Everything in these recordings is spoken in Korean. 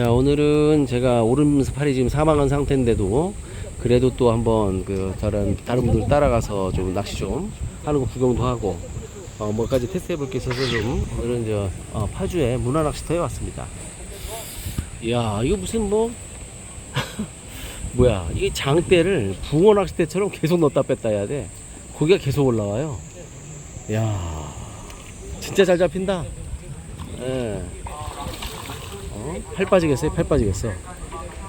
자 오늘은 제가 오름스팔이 지금 사망한 상태인데도 그래도 또 한번 그 다른 다른 분들 따라가서 좀 낚시 좀 하는 거 구경도 하고 어 뭐까지 테스트 해볼 게 있어서 좀 오늘은 저 어, 파주에 문화 낚시터에 왔습니다. 이야 이거 무슨 뭐 뭐야 이 장대를 붕어 낚시대처럼 계속 넣었다 뺐다 해야 돼. 고기가 계속 올라와요. 이야 진짜 잘 잡힌다. 예. 어? 팔 빠지겠어요? 팔 빠지겠어.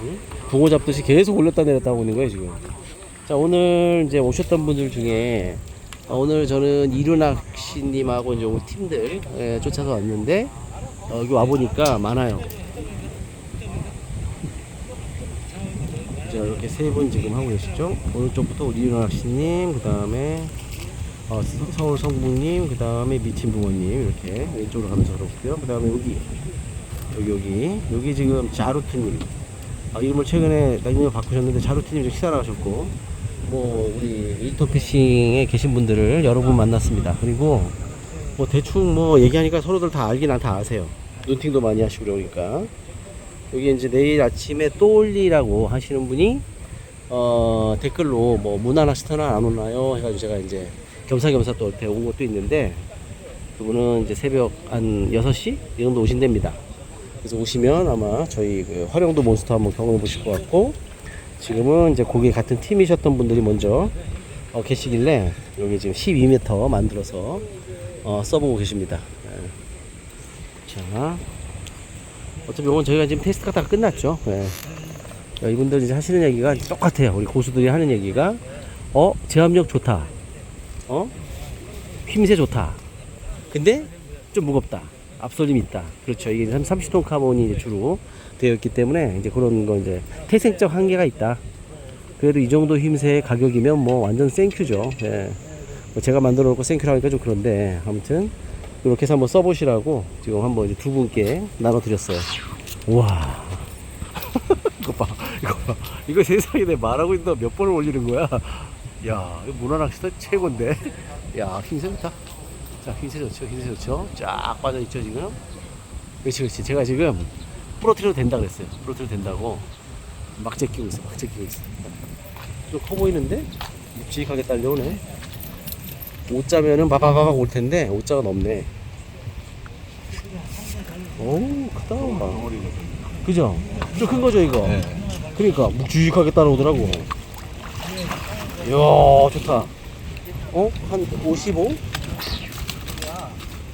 응? 붕어 잡듯이 계속 올렸다 내렸다 하고 있는 거예요, 지금. 자, 오늘 이제 오셨던 분들 중에 어, 오늘 저는 이루낚시님하고 이제 우리 팀들 예, 쫓아서 왔는데 어, 여기 와보니까 많아요. 자, 이렇게 세 분 지금 하고 계시죠? 오른쪽부터 우리 이루낚시님, 그 다음에 어, 서- 서울 성북님, 그 다음에 미친 부모님 이렇게 왼쪽으로 가면서 그렇고요. 그 다음에 여기 여기 여기 여기 지금 자루트님 아, 이름을 최근에 이름을 바꾸셨는데 자루트님 지금 식사를 하셨고 뭐 우리 일터 피싱에 계신 분들을 여러 분 만났습니다. 그리고 뭐 대충 뭐 얘기하니까 서로들 다 알긴 다 아세요. 눈팅도 많이 하시고 그러니까 여기 이제 내일 아침에 또 올리라고 하시는 분이 어 댓글로 뭐 문화낚시터는 안 오나요? 해가지고 제가 이제 겸사겸사 또 이렇게 온 것도 있는데 그분은 이제 새벽 한 6시 이 정도 오신답니다. 그래서 오시면 아마 저희 그 활용도 몬스터 한번 경험해 보실 것 같고 지금은 이제 거기 같은 팀이셨던 분들이 먼저 어, 계시길래 여기 지금 12m 만들어서 어, 써보고 계십니다. 예. 자, 어차피 이건 저희가 지금 테스트가 다 끝났죠. 예. 자, 이분들 이제 하시는 얘기가 똑같아요. 우리 고수들이 하는 얘기가 어 제압력 좋다. 어 힘새 좋다. 근데 좀 무겁다. 앞솔림 있다. 그렇죠. 이게 30톤 카본이 주로 되어 있기 때문에 이제 그런 거 이제 태생적 한계가 있다. 그래도 이 정도 힘새의 가격이면 뭐 완전 생큐죠. 예. 뭐 제가 만들어 놓고 생큐라고 하니까 좀 그런데 아무튼 이렇게 해서 한번 써보시라고 지금 한번 이제 두 분께 나눠드렸어요. 우와. 이거 봐. 이거 봐. 이거 세상에 내 말하고 있는데 몇 번을 올리는 거야. 야, 이거 문화낚시터 최고인데. 야, 힘새 좋다. 자, 힘새 좋죠, 힘새 좋죠. 쫙 빠져있죠, 지금. 그렇지, 그렇지. 제가 지금 프로트리도 된다 그랬어요. 프로트리 된다고. 막 제끼고 있어, 막 제끼고 있어. 좀 커 보이는데? 묵직하게 딸려오네. 오자면은 바바바박 올 텐데, 오자가 넘네. 오, 크다. 그죠? 좀 큰 거죠, 이거? 네. 그러니까, 묵직하게 따라오더라고. 이야, 좋다. 어? 한 55?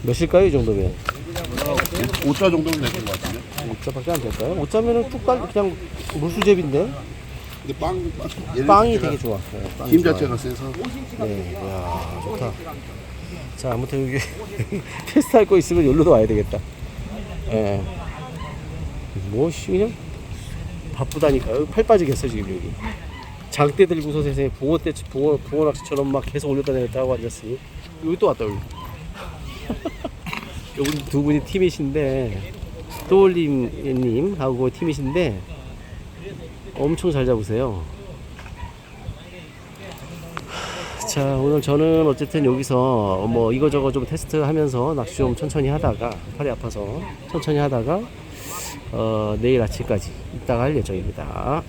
몇일까요, 이 정도면? 5자 정도면 되는 것 같은데. 5자밖에 안 될까요? 5자면은 뚝 딸, 그냥 물수제비인데? 근데 빵, 빵이 되게 좋아. 네, 빵이 힘 좋아요. 자체가 세서 네, 이야, 좋다. 자, 아무튼 여기 테스트 할 거 있으면 여기로도 와야 되겠다. 예. 뭐, 씨, 그냥 바쁘다니까요. 팔 빠지겠어, 지금 여기. 장대 들고서 세상에 붕어 때, 붕어, 붕어 낚시처럼 막 계속 올렸다 내렸다 하고 앉았으니. 여기 또 왔다, 여기. 여기 두 분이 팀이신데, 스토올림님하고 팀이신데, 엄청 잘 잡으세요. 자 오늘 저는 어쨌든 여기서 뭐 이거저거 좀 테스트 하면서 낚시 좀 천천히 하다가 팔이 아파서 천천히 하다가 어 내일 아침까지 이따가 할 예정입니다